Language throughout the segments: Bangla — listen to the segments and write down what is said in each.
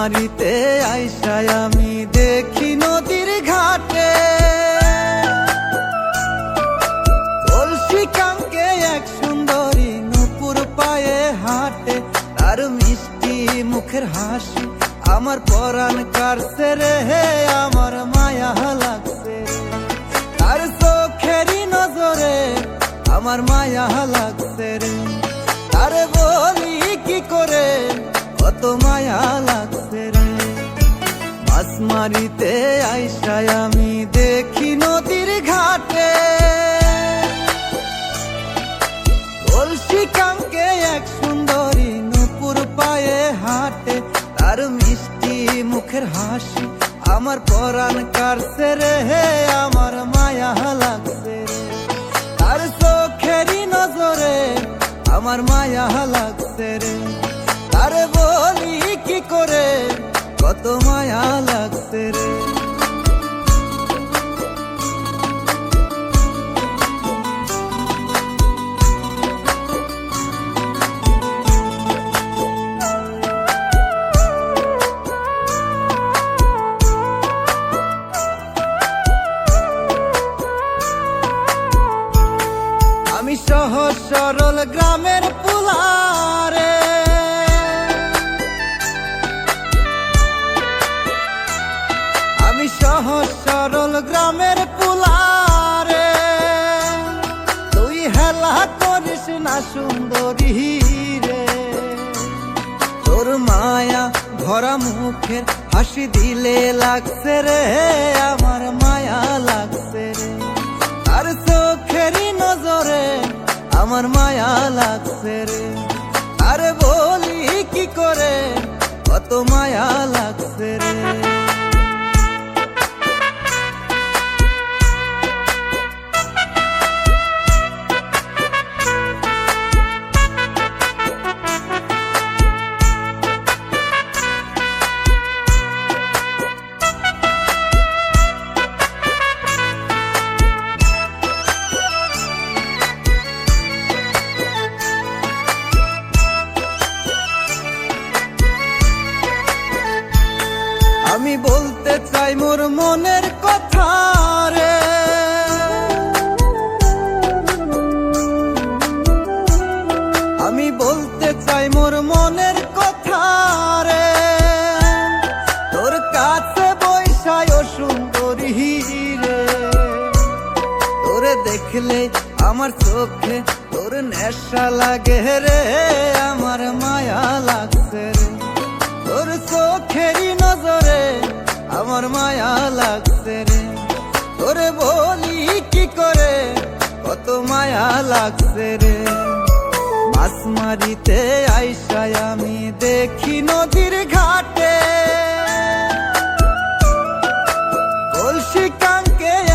মারিতে আইসায় আমি দেখি নদীর ঘাটে। কলসি কাঙ্কে এক সুন্দরী নুপুর পায়ে হাঁটে। তার মিষ্টি মুখের হাসি আমার পরাণ কারছে রে হে, আমার মায়া লাগছে। তার চোখেরই নজরে আমার মায়া লাগছে রে। তারে বলি কি করে, কত মায়া মারিতে আইসায় আমি দেখি নদীর ঘাটে। কাঙ্কে এক সুন্দরী নুপুর পায়ে হাটে। তার মিষ্টি মুখের হাসি আমার পরাণ কারছে রে হে, আমার মায়া লাগছে রে। তার চোখেরই নজরে আমার মায়া লাগছে রে। কত মায়া লাগছে রে। আমি সহজ সরল গ্রামের পুলারে না সুন্দরী রে। তোর মায়া ভরা মুখের হাসি দিলে লাগছে রে, আমার মায়া লাগছে রে। আর চোখেরই নজরে আমার মায়া লাগছে রে। আরে বলি কি করে, কত মায়া লাগছে রে। চাই মোর মনের কথা রে। আমি বলতে চাই মোর মনের কথা রে। তোর কাছে বৈশায় সুন্দরী রে। তোরে দেখলে আমার চোখে তোর নেশা লাগে রে, আমার মায়া লাগছে রে। তোর চোখেরই নজরে আমার মায়া লাগছে রে। তোরে বলি কি করে? কত মায়া লাগছে রে। মাছ মারিতে আইসায় আমি দেখি নদীর ঘাটে। কলসি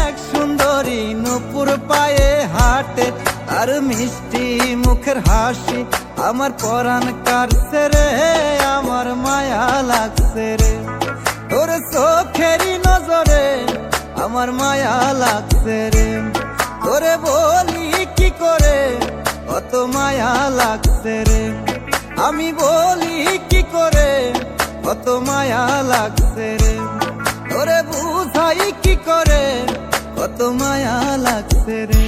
এক সুন্দরী নুপুর পায়ে হাঁটে। আর মিষ্টি মুখের হাসি আমার পরাণ কাটছে রে। আমার মায়া লাগছে রে। তোর চোখেরই নজরে আমার মায়া লাগছে রে। তোরে বলি কি করে? কত মায়া লাগছে রে। আমি বলি কি করে? কত মায়া লাগছে রে। তোরে বুঝাই কি করে? কত মায়া লাগছে রে।